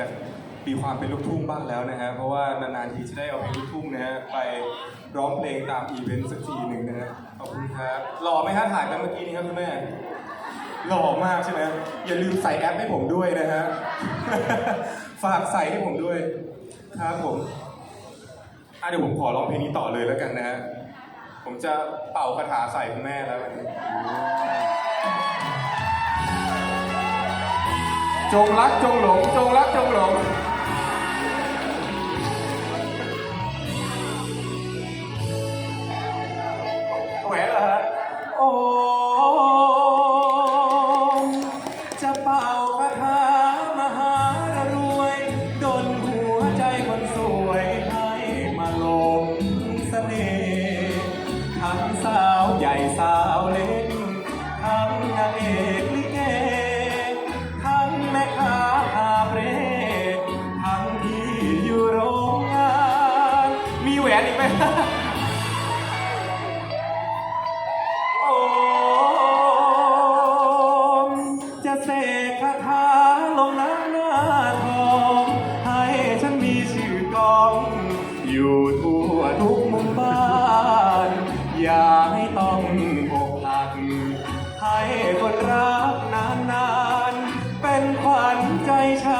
จะมีความเป็นลูกทุ่งบ้างแล้วนะฮะเพราะว่านานๆทีจะได้เอาเพลงลูกทุ่งนะฮะไปร้องเพลงตามอีเวนต์สักทีหนึ่งนะฮะขอบคุณครับหล่อไหมฮะถ่ายกันเมื่อกี้นี้ครับคุณแม่หล่อมากใช่ไหมอย่าลืมใส่แอปให้ผมด้วยนะฮะฝากใส่ให้ผมด้วยครับผมอะเดี๋ยวผมขอร้องเพลงนี้ต่อเลยแล้วกันนะฮะผมจะเป่าคาถาใส่คุณแม่แล้ววันนี้ จงรักจงหลง จงรักจงหลง ไหมโอมจะเสกคาถาลงหน้าหน้าทองให้ฉันมีชื่อกอง อยู่ทั่วทุกมุมบ้าน อย่าให้ต้องอกหัก ให้คนรักนานๆ เป็นขวัญใจชาวบ้าน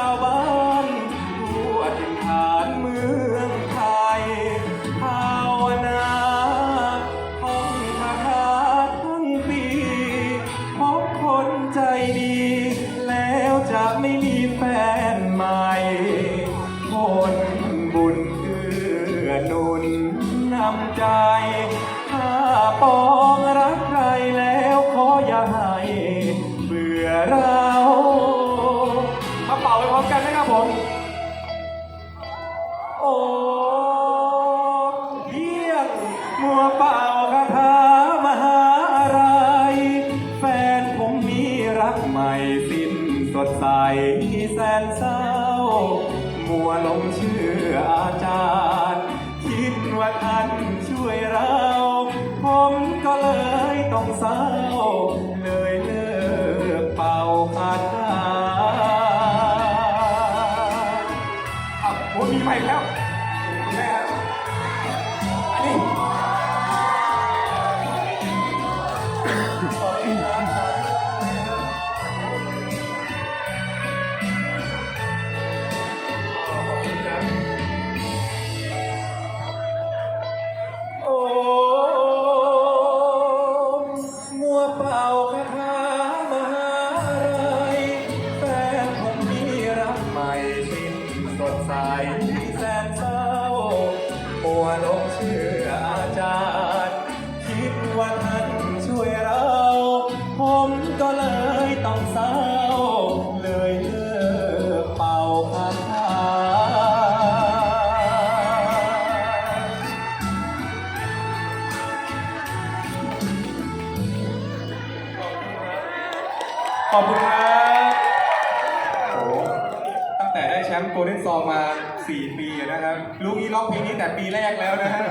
ดี แล้วจะไม่มีแฟนใหม่คนบุญเกื้อหนุนนำใจ ถ้าปองรักใครแล้วขออย่าให้เบื่อเรามาเป่าไปพร้อมกันนะครับผม โอ้เพียงมัวเป่า แสนเศร้า มัวหลงเชื่ออาจารย์ คิดว่าท่านช่วยเรา ผมก็เลยต้องเศร้า เลยเลิกเป่าคาถาอะผมมีใหม่แล้ว วลงเชื่ออาจารย์ คิดว่าท่านช่วยเรา ผมก็เลยต้องเศร้า เลยเลิกเป่าคาถาขอบคุณครับ ชมป์โกลเด้นซองมา 4 ปีนะครับ ลูกนี้ร้องเพลงนี้แต่ปีแรกแล้วนะฮะ